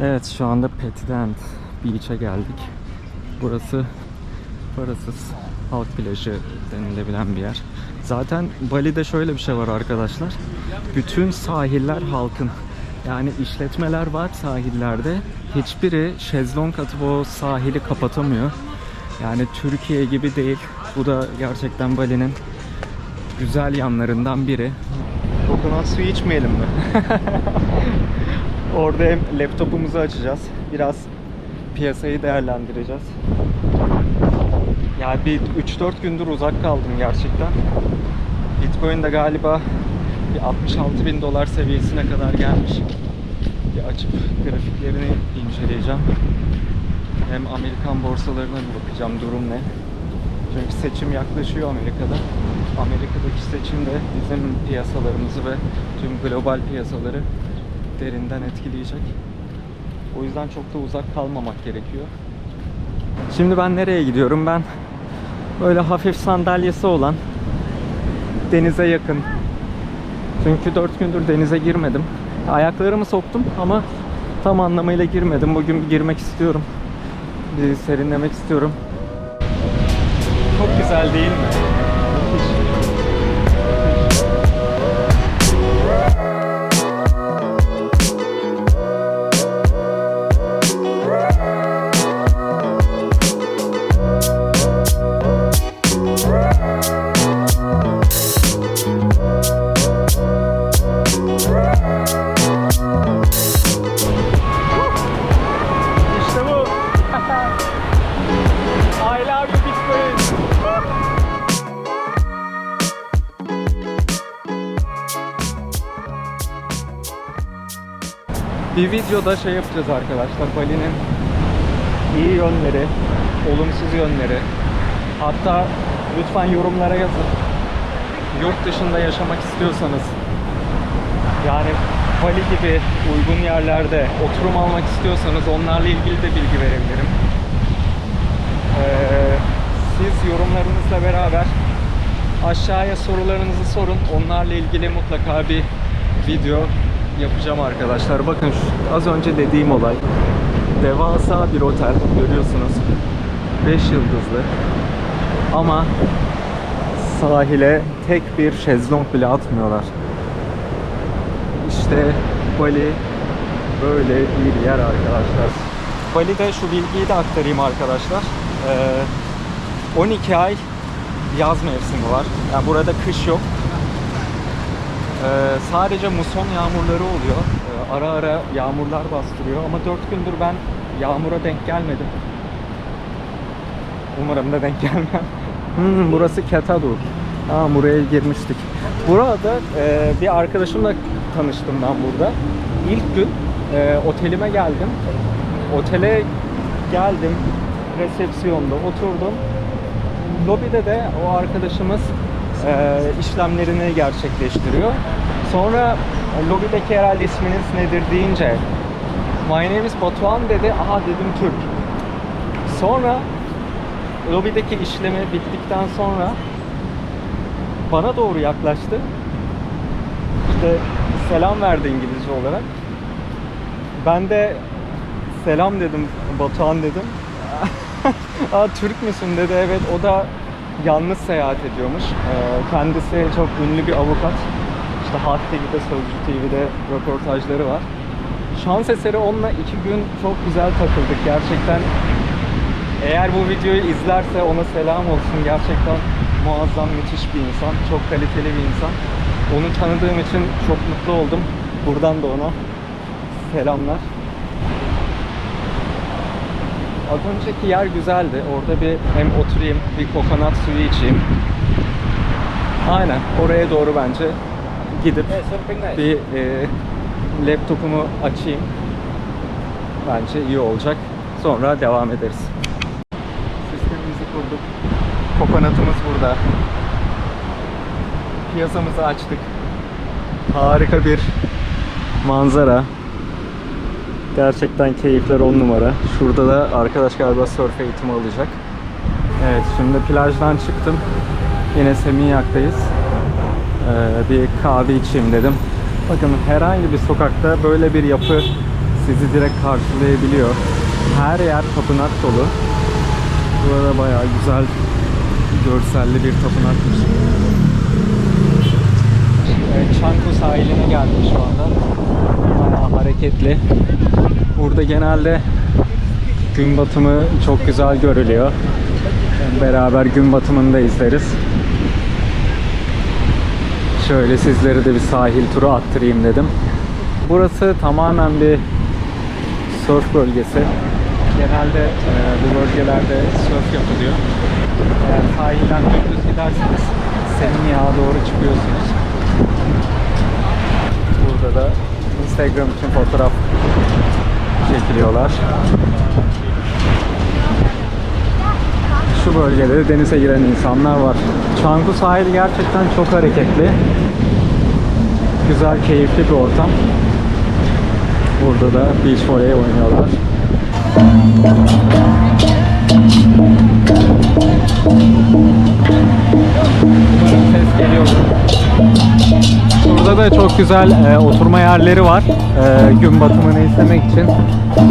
Evet şu anda Petident Beach'e geldik. Burası parasız halk plajı denilebilen bir yer. Zaten Bali'de şöyle bir şey var arkadaşlar. Bütün sahiller halkın. Yani işletmeler var sahillerde. Hiçbiri şezlong atıp o sahili kapatamıyor. Yani Türkiye gibi değil. Bu da gerçekten Bali'nin güzel yanlarından biri. Kokonat suyu içmeyelim mi? Orada hem laptopumuzu açacağız. Biraz piyasayı değerlendireceğiz. Yani bir 3-4 gündür uzak kaldım gerçekten. Bitcoin de galiba bir 66 bin dolar seviyesine kadar gelmiş. Bir açıp grafiklerini inceleyeceğim. Hem Amerikan borsalarına bir bakacağım durum ne. Çünkü seçim yaklaşıyor Amerika'da. Amerika'daki seçim de bizim piyasalarımızı ve tüm global piyasaları derinden etkileyecek. O yüzden çok da uzak kalmamak gerekiyor. Şimdi ben nereye gidiyorum? Ben böyle hafif sandalyesi olan denize yakın. Çünkü 4 gündür denize girmedim. Ayaklarımı soktum ama tam anlamıyla girmedim. Bugün bir girmek istiyorum. Bir serinlemek istiyorum. Çok güzel değil mi? Bir videoda şey yapacağız arkadaşlar. Bali'nin iyi yönleri, olumsuz yönleri. Hatta lütfen yorumlara yazın. Yurt dışında yaşamak istiyorsanız yani Bali gibi uygun yerlerde oturum almak istiyorsanız onlarla ilgili de bilgi verebilirim. Ee, siz yorumlarınızla beraber aşağıya sorularınızı sorun. Onlarla ilgili mutlaka bir video yapacağım arkadaşlar. Bakın şu, az önce dediğim olay. Devasa bir otel görüyorsunuz. 5 yıldızlı. Ama sahile tek bir şezlong bile atmıyorlar. İşte Bali böyle bir yer arkadaşlar. Bali'de şu bilgiyi de aktarayım arkadaşlar. Ee, 12 ay yaz mevsimi var. Yani burada kış yok. Ee, sadece muson yağmurları oluyor. Ee, ara ara yağmurlar bastırıyor ama 4 gündür ben yağmura denk gelmedim. Umarım da denk gelmem. Hmm, burası Ketadu. Aa, buraya girmiştik. Burada e, bir arkadaşımla tanıştım ben burada. İlk gün e, otelime geldim. Otele geldim. Resepsiyonda oturdum. Lobide de o arkadaşımız e, işlemlerini gerçekleştiriyor. Sonra lobideki herhalde isminiz nedir deyince My name is Batuhan dedi. Aha dedim Türk. Sonra lobideki işlemi bittikten sonra bana doğru yaklaştı. İşte selam verdi İngilizce olarak. Ben de selam dedim Batuhan dedim. Aa Türk müsün dedi. Evet o da yalnız seyahat ediyormuş. Ee, kendisi çok ünlü bir avukat. İşte Halk TV'de, Sözcü TV'de röportajları var. Şans eseri onunla iki gün çok güzel takıldık. Gerçekten eğer bu videoyu izlerse ona selam olsun. Gerçekten muazzam, müthiş bir insan. Çok kaliteli bir insan. Onu tanıdığım için çok mutlu oldum. Buradan da ona selamlar. Az önceki yer güzeldi. Orada bir hem oturayım, bir kokonat suyu içeyim. Aynen. Oraya doğru bence gidip bir e, laptopumu açayım. Bence iyi olacak. Sonra devam ederiz. Sistemimizi kurduk. Kokonatımız burada. Piyasamızı açtık. Harika bir manzara. Gerçekten keyifler on numara. Şurada da arkadaş galiba surf eğitimi alacak. Evet şimdi plajdan çıktım. Yine Seminyak'tayız. Ee, bir kahve içeyim dedim. Bakın herhangi bir sokakta böyle bir yapı sizi direkt karşılayabiliyor. Her yer tapınak dolu. Burada bayağı güzel görselli bir tapınakmış. Evet, Çanku sahiline geldik şu anda. Bayağı hareketli. Burada genelde gün batımı çok güzel görülüyor. Beraber gün batımını da izleriz. Şöyle sizlere de bir sahil turu attırayım dedim. Burası tamamen bir surf bölgesi. Genelde e, bu bölgelerde surf yapılıyor. Eğer sahilden dümdüz giderseniz Seminyağa doğru çıkıyorsunuz. Burada da Instagram için fotoğraf çekiliyorlar. Şu bölgede de denize giren insanlar var. Çanku sahili gerçekten çok hareketli. Güzel, keyifli bir ortam. Burada da beach volley oynuyorlar. Umarım ses geliyordur. Burada da çok güzel e, oturma yerleri var e, gün batımını izlemek için.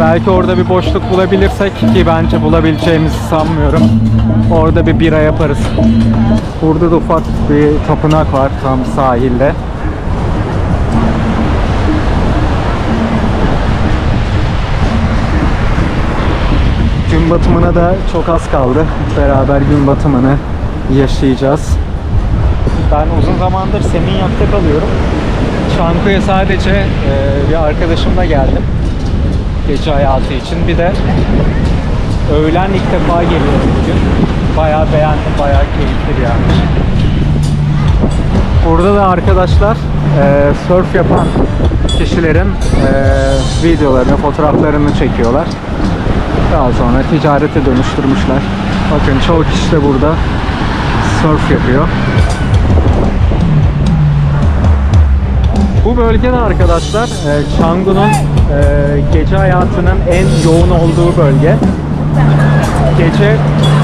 Belki orada bir boşluk bulabilirsek ki bence bulabileceğimizi sanmıyorum. Orada bir bira yaparız. Burada da ufak bir tapınak var tam sahilde. Gün batımına da çok az kaldı. Beraber gün batımını yaşayacağız. Ben uzun zamandır Seminyak'ta kalıyorum. Çanku'ya sadece e, bir arkadaşımla geldim. Gece hayatı için. Bir de öğlen ilk defa geliyorum bugün. Bayağı beğendim, bayağı keyifli bir yermiş. Burada da arkadaşlar e, surf yapan kişilerin e, videolarını, fotoğraflarını çekiyorlar. Daha sonra ticarete dönüştürmüşler. Bakın çoğu kişi de burada surf yapıyor. Bu bölgede arkadaşlar e, e, gece hayatının en yoğun olduğu bölge. Gece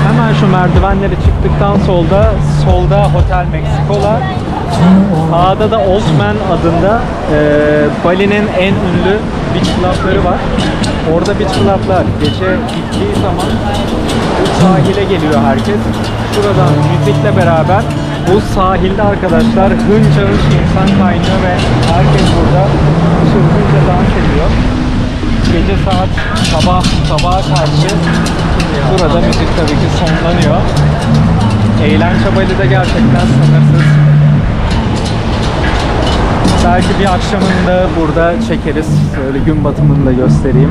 hemen şu merdivenleri çıktıktan solda solda Hotel Mexico'lar. Sağda da Old Man adında e, Bali'nin en ünlü beach club'ları var. Orada beach club'lar gece gittiği zaman sahile geliyor herkes. Şuradan müzikle beraber bu sahilde arkadaşlar hınca hınç insan kaynıyor ve herkes burada çılgınca dans ediyor. Gece saat sabah sabaha karşı burada müzik tabii ki sonlanıyor. Eğlence Bali'de gerçekten sınırsız. Belki bir akşamını da burada çekeriz. Şöyle gün batımını da göstereyim.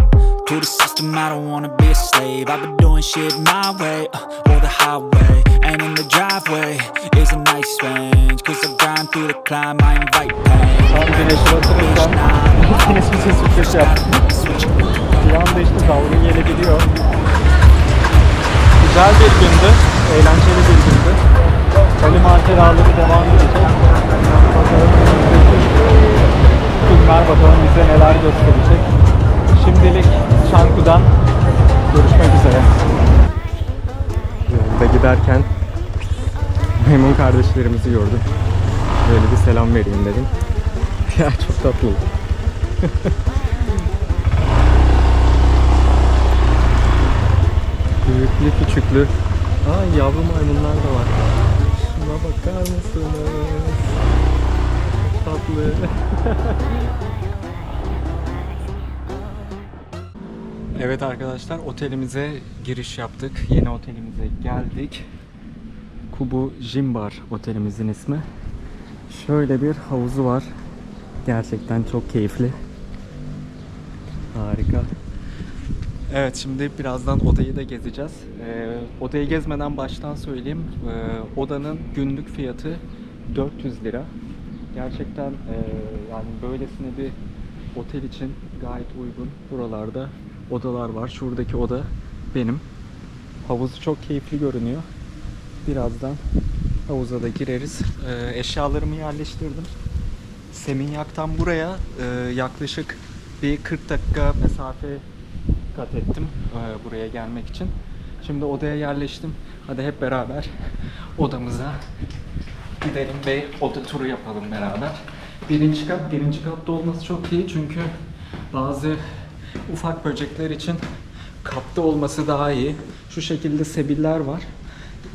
To the system, I don't wanna be a slave. I've been doing shit my way, uh, or the highway. And in the driveway is a nice range. Cause I grind through the climb, I invite pain. Tam sürpriz anda işte dalga gelebiliyor. Güzel bir gündü. Eğlenceli bir gündü. Bali maceraları kardeşlerimizi gördüm. Böyle bir selam vereyim dedim. ya çok tatlı. Küçüklü küçüklü. Aa yavru maymunlar da var. Şuna bakar mısınız? Tatlı. evet arkadaşlar otelimize giriş yaptık. Yeni otelimize geldik. Kubu Jimbar otelimizin ismi. Şöyle bir havuzu var. Gerçekten çok keyifli. Harika. Evet şimdi birazdan odayı da gezeceğiz. Ee, odayı gezmeden baştan söyleyeyim. Ee, odanın günlük fiyatı 400 lira. Gerçekten e, yani böylesine bir otel için gayet uygun. Buralarda odalar var. Şuradaki oda benim. Havuzu çok keyifli görünüyor. Birazdan havuza da gireriz. Ee, eşyalarımı yerleştirdim. Seminyak'tan buraya e, yaklaşık bir 40 dakika mesafe kat ettim e, buraya gelmek için. Şimdi odaya yerleştim. Hadi hep beraber odamıza gidelim ve oda turu yapalım beraber. Birinci kat, birinci katta olması çok iyi çünkü bazı ufak böcekler için katta olması daha iyi. Şu şekilde sebiller var.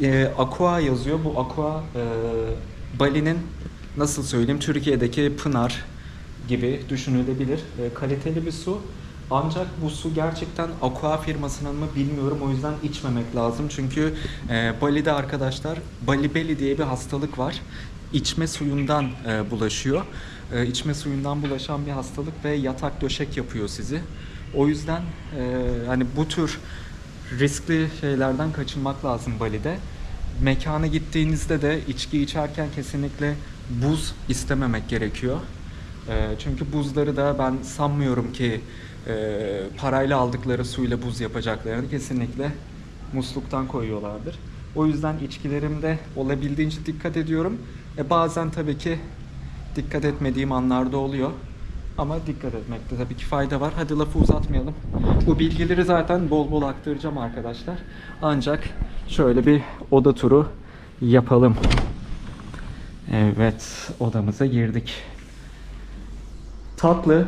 E, aqua yazıyor. Bu aqua e, Bali'nin nasıl söyleyeyim Türkiye'deki Pınar gibi düşünülebilir. E, kaliteli bir su. Ancak bu su gerçekten Aqua firmasının mı bilmiyorum. O yüzden içmemek lazım. Çünkü e, Bali'de arkadaşlar Bali Belly diye bir hastalık var. İçme suyundan e, bulaşıyor. E, içme suyundan bulaşan bir hastalık ve yatak döşek yapıyor sizi. O yüzden e, hani bu tür riskli şeylerden kaçınmak lazım Bali'de. Mekana gittiğinizde de içki içerken kesinlikle buz istememek gerekiyor. Ee, çünkü buzları da ben sanmıyorum ki e, parayla aldıkları suyla buz yapacaklarını kesinlikle musluktan koyuyorlardır. O yüzden içkilerimde olabildiğince dikkat ediyorum. E, bazen tabii ki dikkat etmediğim anlarda oluyor. Ama dikkat etmekte tabii ki fayda var. Hadi lafı uzatmayalım. Bu bilgileri zaten bol bol aktaracağım arkadaşlar. Ancak şöyle bir oda turu yapalım. Evet, odamıza girdik. Tatlı.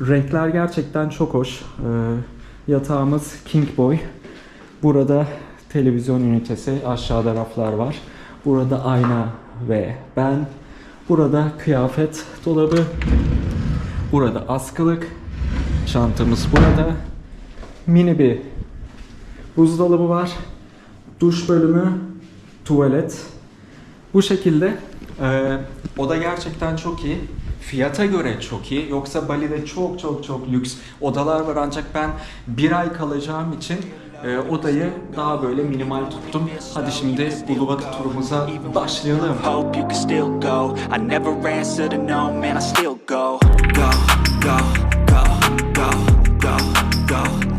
Renkler gerçekten çok hoş. Ee, yatağımız King Boy. Burada televizyon ünitesi, aşağıda raflar var. Burada ayna ve ben. Burada kıyafet dolabı. Burada askılık. Çantamız burada. Mini bir buzdolabı var. Duş bölümü, tuvalet. Bu şekilde. Ee, oda gerçekten çok iyi. Fiyata göre çok iyi. Yoksa Bali'de çok çok çok lüks odalar var ancak ben bir ay kalacağım için ee, odayı daha böyle minimal tuttum. Hadi şimdi bulvar turumuza başlayalım. Hope you can still go. I never answered a no man I still go. Go, go, go, go, go, go.